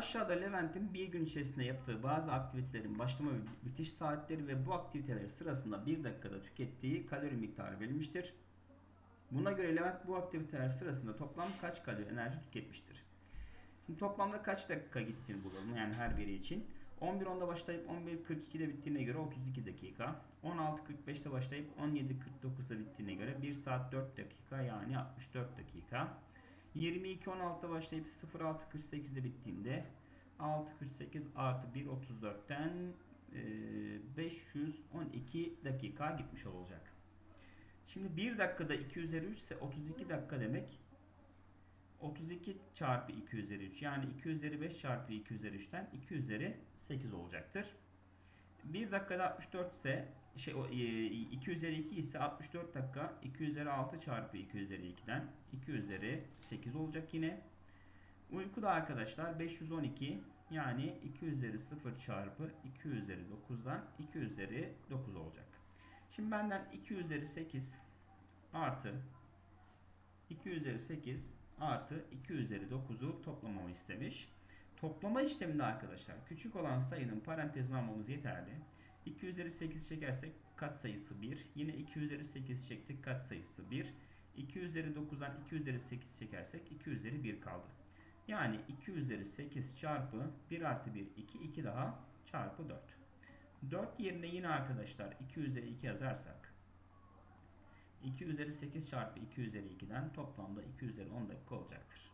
Aşağıda Levent'in bir gün içerisinde yaptığı bazı aktivitelerin başlama ve bitiş saatleri ve bu aktiviteler sırasında bir dakikada tükettiği kalori miktarı verilmiştir. Buna göre Levent bu aktiviteler sırasında toplam kaç kalori enerji tüketmiştir? Şimdi toplamda kaç dakika gittiğini bulalım yani her biri için. 11.10'da başlayıp 11.42'de bittiğine göre 32 dakika. 16.45'te başlayıp 17.49'da bittiğine göre 1 saat 4 dakika yani 64 dakika. 22.16'da başlayıp 06.48'de bittiğinde 6.48 artı 1.34'ten e, 512 dakika gitmiş olacak. Şimdi 1 dakikada 2 üzeri 3 ise 32 dakika demek 32 çarpı 2 üzeri 3 yani 2 üzeri 5 çarpı 2 üzeri 3'ten 2 üzeri 8 olacaktır. 1 dakikada 64 ise şey o, e, 2 üzeri 2 ise 64 dakika 2 üzeri 6 çarpı 2 üzeri 2'den 2 üzeri 8 olacak yine. Uykuda arkadaşlar 512 yani 2 üzeri 0 çarpı 2 üzeri 9'dan 2 üzeri 9 olacak. Şimdi benden 2 üzeri 8 artı 2 üzeri 8 artı 2 üzeri 9'u toplamamı istemiş. Toplama işleminde arkadaşlar küçük olan sayının parantezine almamız yeterli. 2 üzeri 8 çekersek katsayısı 1. Yine 2 üzeri 8 çektik katsayısı 1. 2 üzeri 9'dan 2 üzeri 8 çekersek 2 üzeri 1 kaldı. Yani 2 üzeri 8 çarpı 1 artı 1 2 2 daha çarpı 4. 4 yerine yine arkadaşlar 2 üzeri 2 yazarsak 2 üzeri 8 çarpı 2 üzeri 2'den toplamda 2 üzeri 10 dakika olacaktır.